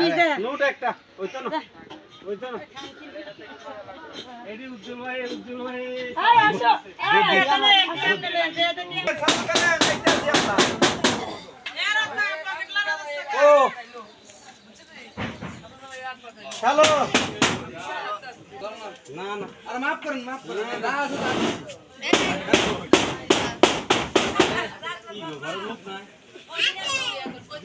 নিজে। নোট একটা। ওইটা না ওইটা না। এডি উজ্জ্বল ভাই উজ্জ্বল ভাই। আরে আসো। এই এখানে এখানে দে দে দে ও। হ্যালো। না না। আরে মাফ করেন মাফ করেন। না কি গো ঘর লোক না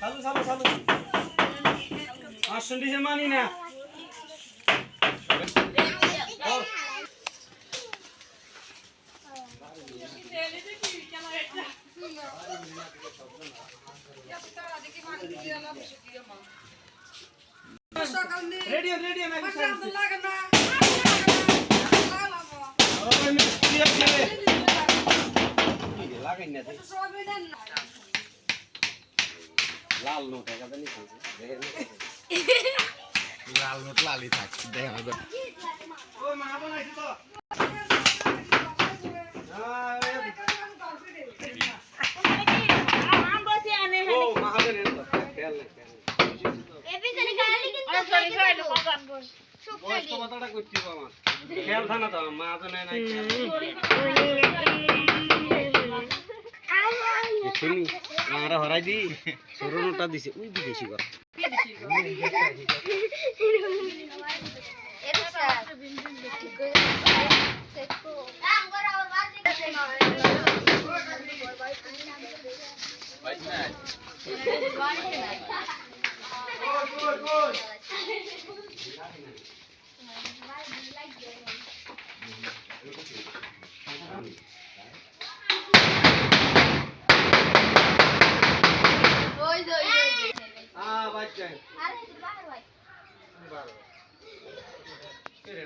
চালু চালু চালু আসুন দিছে মানি না রেডি রেডি না লাগাই না লাল নোট লাল নোট লালি থাক মা মা নাই বয়স্ক কথাটা করছি আমার খেয়াল থানা তো মা জানে নাই শুনি আমরা হরাই দি দিছে উই দি বেশি কর আ বাচ্চা কে রে শালা কি মা তোর মামা নিকো ভাই ওরা যাব কে ভাই ঘর যাই দিতে না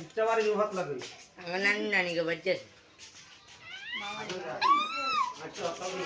ফাইভ বিল্ডিং কা এদিকে ইচ্ছা বাড়ি হাত লাগে আমার নানি নানিকে বাচ্চা আচ্ছা আপনার